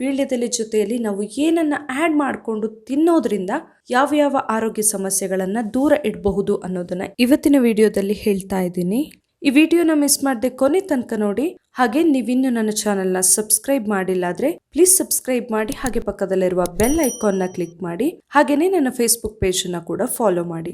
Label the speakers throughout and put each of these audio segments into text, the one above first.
Speaker 1: ವೀಳ್ಯದೆಲೆ ಜೊತೆಯಲ್ಲಿ ನಾವು ಏನನ್ನ ಆಡ್ ಮಾಡಿಕೊಂಡು ತಿನ್ನೋದ್ರಿಂದ ಯಾವ ಯಾವ ಆರೋಗ್ಯ ಸಮಸ್ಯೆಗಳನ್ನು ದೂರ ಇಡಬಹುದು ಅನ್ನೋದನ್ನ ಇವತ್ತಿನ ವಿಡಿಯೋದಲ್ಲಿ ಹೇಳ್ತಾ ಇದ್ದೀನಿ. ಈ ವಿಡಿಯೋನ ಮಿಸ್ ಮಾಡದೆ ಕೊನೆ ತನಕ ನೋಡಿ. ಹಾಗೆ ನೀವಿನ್ನು ನನ್ನ ಚಾನೆಲ್ನ ಸಬ್ಸ್ಕ್ರೈಬ್ ಮಾಡಿಲ್ಲ ಆದ್ರೆ ಪ್ಲೀಸ್ ಸಬ್ಸ್ಕ್ರೈಬ್ ಮಾಡಿ. ಹಾಗೆ ಪಕ್ಕದಲ್ಲಿರುವ ಬೆಲ್ ಐಕಾನ್ನ ಕ್ಲಿಕ್ ಮಾಡಿ. ಹಾಗೇನೆ ನನ್ನ ಫೇಸ್ಬುಕ್ ಪೇಜನ್ನು ಕೂಡ ಫಾಲೋ ಮಾಡಿ.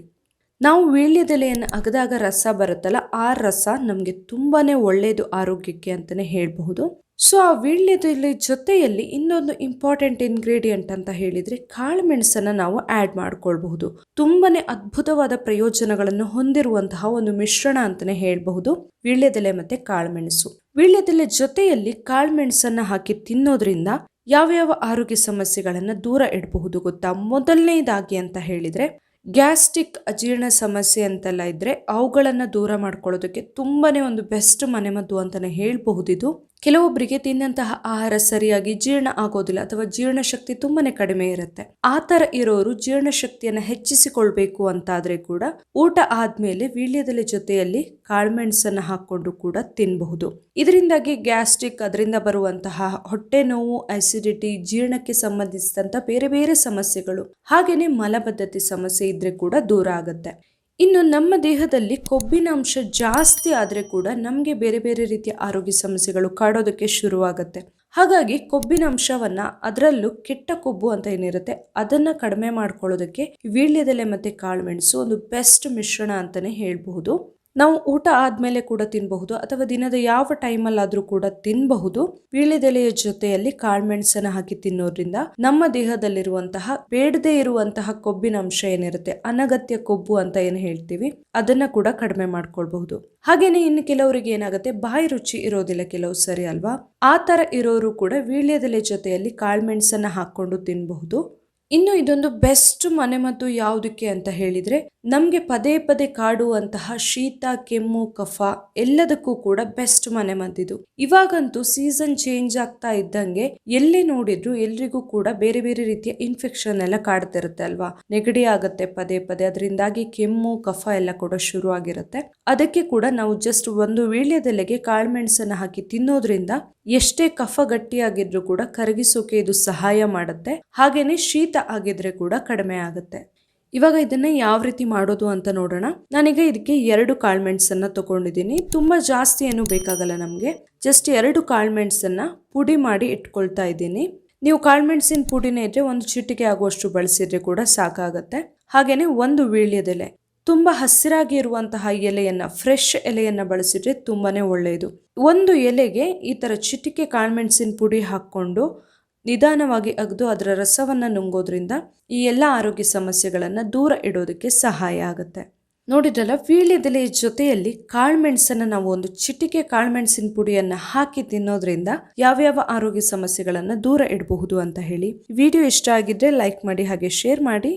Speaker 1: ನಾವು ವೀಳ್ಯದೆಲೆಯನ್ನು ಅಗದಾಗ ರಸ ಬರುತ್ತಲ್ಲ, ಆ ರಸ ನಮಗೆ ತುಂಬಾ ಒಳ್ಳೆಯದು ಆರೋಗ್ಯಕ್ಕೆ ಅಂತಲೇ ಹೇಳಬಹುದು. ಸೊ ಆ ವೀಳ್ಯದೆಲೆ ಜೊತೆಯಲ್ಲಿ ಇನ್ನೊಂದು ಇಂಪಾರ್ಟೆಂಟ್ ಇಂಗ್ರೀಡಿಯೆಂಟ್ ಅಂತ ಹೇಳಿದರೆ ಕಾಳುಮೆಣಸನ್ನು ನಾವು ಆ್ಯಡ್ ಮಾಡ್ಕೊಳ್ಬಹುದು. ತುಂಬಾನೇ ಅದ್ಭುತವಾದ ಪ್ರಯೋಜನಗಳನ್ನು ಹೊಂದಿರುವಂತಹ ಒಂದು ಮಿಶ್ರಣ ಅಂತಲೇ ಹೇಳಬಹುದು. ವೀಳ್ಯದೆಲೆ ಮತ್ತು ಕಾಳುಮೆಣಸು. ವೀಳ್ಯದೆಲೆ ಜೊತೆಯಲ್ಲಿ ಕಾಳುಮೆಣಸನ್ನು ಹಾಕಿ ತಿನ್ನೋದ್ರಿಂದ ಯಾವ್ಯಾವ ಆರೋಗ್ಯ ಸಮಸ್ಯೆಗಳನ್ನು ದೂರ ಇಡಬಹುದು ಗೊತ್ತಾ? ಮೊದಲನೇದಾಗಿ ಅಂತ ಹೇಳಿದರೆ ಗ್ಯಾಸ್ಟ್ರಿಕ್ ಅಜೀರ್ಣ ಸಮಸ್ಯೆ ಅಂತೆಲ್ಲ ಇದ್ದರೆ ಅವುಗಳನ್ನು ದೂರ ಮಾಡ್ಕೊಳ್ಳೋದಕ್ಕೆ ತುಂಬಾನೇ ಒಂದು ಬೆಸ್ಟ್ ಮನೆಮದ್ದು ಅಂತಲೇ ಹೇಳ್ಬಹುದಿದು ಕೆಲವೊಬ್ಬರಿಗೆ ತಿನ್ನಂತಹ ಆಹಾರ ಸರಿಯಾಗಿ ಜೀರ್ಣ ಆಗೋದಿಲ್ಲ ಅಥವಾ ಜೀರ್ಣಶಕ್ತಿ ತುಂಬಾ ಕಡಿಮೆ ಇರುತ್ತೆ. ಆ ಥರ ಇರೋರು ಜೀರ್ಣಶಕ್ತಿಯನ್ನು ಹೆಚ್ಚಿಸಿಕೊಳ್ಬೇಕು ಅಂತಾದರೆ ಕೂಡ ಊಟ ಆದಮೇಲೆ ವೀಳ್ಯದೆಲೆ ಜೊತೆಯಲ್ಲಿ ಕಾಳುಮೆಣಸನ್ನು ಹಾಕ್ಕೊಂಡು ಕೂಡ ತಿನ್ನಬಹುದು ಇದರಿಂದಾಗಿ ಗ್ಯಾಸ್ಟ್ರಿಕ್ ಅದರಿಂದ ಬರುವಂತಹ ಹೊಟ್ಟೆ ನೋವು ಆಸಿಡಿಟಿ ಜೀರ್ಣಕ್ಕೆ ಸಂಬಂಧಿಸಿದಂತ ಬೇರೆ ಬೇರೆ ಸಮಸ್ಯೆಗಳು ಹಾಗೆಯೇ ಮಲಬದ್ಧತೆ ಸಮಸ್ಯೆ ಇದ್ರೆ ಕೂಡ ದೂರ ಆಗುತ್ತೆ. ಇನ್ನು ನಮ್ಮ ದೇಹದಲ್ಲಿ ಕೊಬ್ಬಿನ ಅಂಶ ಜಾಸ್ತಿ ಆದರೆ ಕೂಡ ನಮಗೆ ಬೇರೆ ಬೇರೆ ರೀತಿಯ ಆರೋಗ್ಯ ಸಮಸ್ಯೆಗಳು ಕಾಡೋದಕ್ಕೆ ಶುರುವಾಗುತ್ತೆ. ಹಾಗಾಗಿ ಕೊಬ್ಬಿನ ಅಂಶವನ್ನ ಅದರಲ್ಲೂ ಕೆಟ್ಟ ಕೊಬ್ಬು ಅಂತ ಏನಿರುತ್ತೆ ಅದನ್ನ ಕಡಿಮೆ ಮಾಡ್ಕೊಳ್ಳೋದಕ್ಕೆ ವೀಳ್ಯದೆಲೆ ಮತ್ತೆ ಕಾಳುಮೆಣಸು ಒಂದು ಬೆಸ್ಟ್ ಮಿಶ್ರಣ ಅಂತಾನೆ ಹೇಳ್ಬಹುದು. ನಾವು ಊಟ ಆದ್ಮೇಲೆ ಕೂಡ ತಿನ್ನಬಹುದು ಅಥವಾ ದಿನದ ಯಾವ ಟೈಮಲ್ಲಾದರೂ ಕೂಡ ತಿನ್ನಬಹುದು ವೀಳ್ಯದೆಲೆಯ ಜೊತೆಯಲ್ಲಿ ಕಾಳುಮೆಣಸನ್ನ ಹಾಕಿ ತಿನ್ನೋದ್ರಿಂದ ನಮ್ಮ ದೇಹದಲ್ಲಿರುವಂತಹ, ಬೇಡದೇ ಇರುವಂತಹ ಕೊಬ್ಬಿನ ಅಂಶ ಏನಿರುತ್ತೆ, ಅನಗತ್ಯ ಕೊಬ್ಬು ಅಂತ ಏನು ಹೇಳ್ತೀವಿ, ಅದನ್ನ ಕೂಡ ಕಡಿಮೆ ಮಾಡ್ಕೊಳ್ಬಹುದು. ಹಾಗೇನೆ ಇನ್ನು ಕೆಲವರಿಗೆ ಏನಾಗುತ್ತೆ, ಬಾಯಿ ರುಚಿ ಇರೋದಿಲ್ಲ ಕೆಲವು ಸರಿ ಅಲ್ವಾ? ಆ ತರ ಇರೋರು ಕೂಡ ವೀಳ್ಯದೆಲೆ ಜೊತೆಯಲ್ಲಿ ಕಾಳ್ಮೆಣಸನ್ನ ಹಾಕೊಂಡು ತಿನ್ನಬಹುದು ಇನ್ನು ಇದೊಂದು ಬೆಸ್ಟ್ ಮನೆಮದ್ದು ಯಾವುದಕ್ಕೆ ಅಂತ ಹೇಳಿದ್ರೆ, ನಮಗೆ ಪದೇ ಪದೇ ಕಾಡುವಂತಹ ಶೀತ, ಕೆಮ್ಮು, ಕಫ ಎಲ್ಲದಕ್ಕೂ ಕೂಡ ಬೆಸ್ಟ್ ಮನೆಮದ್ದಿದು ಇವಾಗಂತೂ ಸೀಸನ್ ಚೇಂಜ್ ಆಗ್ತಾ ಇದ್ದಂಗೆ ಎಲ್ಲಿ ನೋಡಿದ್ರು ಎಲ್ರಿಗೂ ಕೂಡ ಬೇರೆ ಬೇರೆ ರೀತಿಯ ಇನ್ಫೆಕ್ಷನ್ ಎಲ್ಲ ಕಾಡ್ತಿರುತ್ತೆ ಅಲ್ವಾ? ನೆಗಡಿ ಆಗತ್ತೆ ಪದೇ ಪದೇ, ಅದರಿಂದಾಗಿ ಕೆಮ್ಮು, ಕಫ ಎಲ್ಲ ಕೂಡ ಶುರು ಆಗಿರುತ್ತೆ. ಅದಕ್ಕೆ ಕೂಡ ನಾವು ಜಸ್ಟ್ ಒಂದು ವೀಳ್ಯದೆಲೆಗೆ ಕಾಳುಮೆಣಸನ್ನ ಹಾಕಿ ತಿನ್ನೋದ್ರಿಂದ ಎಷ್ಟೇ ಕಫ ಗಟ್ಟಿಯಾಗಿದ್ರು ಕೂಡ ಕರಗಿಸೋಕೆ ಇದು ಸಹಾಯ ಮಾಡುತ್ತೆ. ಹಾಗೇನೆ ಶೀತ ಆಗಿದ್ರೆ ಕೂಡ ಕಡಿಮೆ ಆಗುತ್ತೆ. ಇವಾಗ ಇದನ್ನ ಯಾವ ರೀತಿ ಮಾಡೋದು ಅಂತ ನೋಡೋಣ. ನಾನೀಗ ಇದಕ್ಕೆ ಎರಡು ಕಾಳ್ಮೆಣ್ಸನ್ನ ತಗೊಂಡಿದ್ದೀನಿ. ತುಂಬಾ ಜಾಸ್ತಿ ಏನು ಬೇಕಾಗಲ್ಲ ನಮಗೆ. ಜಸ್ಟ್ ಎರಡು ಕಾಳ್ಮೆಣ್ಸನ್ನ ಪುಡಿ ಮಾಡಿ ಇಟ್ಕೊಳ್ತಾ ಇದ್ದೀನಿ. ನೀವು ಕಾಳುಮೆಣಸಿನ ಪುಡಿನೇ ಇದ್ರೆ ಒಂದು ಚಿಟಿಕೆ ಆಗುವಷ್ಟು ಬಳಸಿದ್ರೆ ಕೂಡ ಸಾಕಾಗತ್ತೆ. ಹಾಗೇನೆ ಒಂದು ವೀಳ್ಯದೆಲೆ. ತುಂಬಾ ಹಸಿರಾಗಿ ಇರುವಂತಹ ಎಲೆಯನ್ನ, ಫ್ರೆಶ್ ಎಲೆಯನ್ನ ಬಳಸಿದ್ರೆ ತುಂಬಾನೇ ಒಳ್ಳೆಯದು ಒಂದು ಎಲೆಗೆ ಈ ತರ ಚಿಟಿಕೆ ಕಾಳುಮೆಣಸಿನ ಪುಡಿ ಹಾಕೊಂಡು ನಿಧಾನವಾಗಿ ಅಗ್ದು ಅದರ ರಸವನ್ನ ನುಂಗೋದ್ರಿಂದ ಈ ಎಲ್ಲ ಆರೋಗ್ಯ ಸಮಸ್ಯೆಗಳನ್ನು ದೂರ ಇಡೋದಕ್ಕೆ ಸಹಾಯ ಆಗುತ್ತೆ. ನೋಡಿದ್ರಲ್ಲ ವೀಳ್ಯದೆಲೆಯ ಜೊತೆಯಲ್ಲಿ ಕಾಳುಮೆಣಸನ್ನ ನಾವು ಒಂದು ಚಿಟಿಕೆ ಕಾಳುಮೆಣಸಿನ ಪುಡಿಯನ್ನು ಹಾಕಿ ತಿನ್ನೋದ್ರಿಂದ ಯಾವ್ಯಾವ ಆರೋಗ್ಯ ಸಮಸ್ಯೆಗಳನ್ನು ದೂರ ಇಡಬಹುದು ಅಂತ ಹೇಳಿ. ವಿಡಿಯೋ ಇಷ್ಟ ಆಗಿದ್ರೆ ಲೈಕ್ ಮಾಡಿ, ಹಾಗೆ ಶೇರ್ ಮಾಡಿ.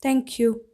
Speaker 1: Thank you.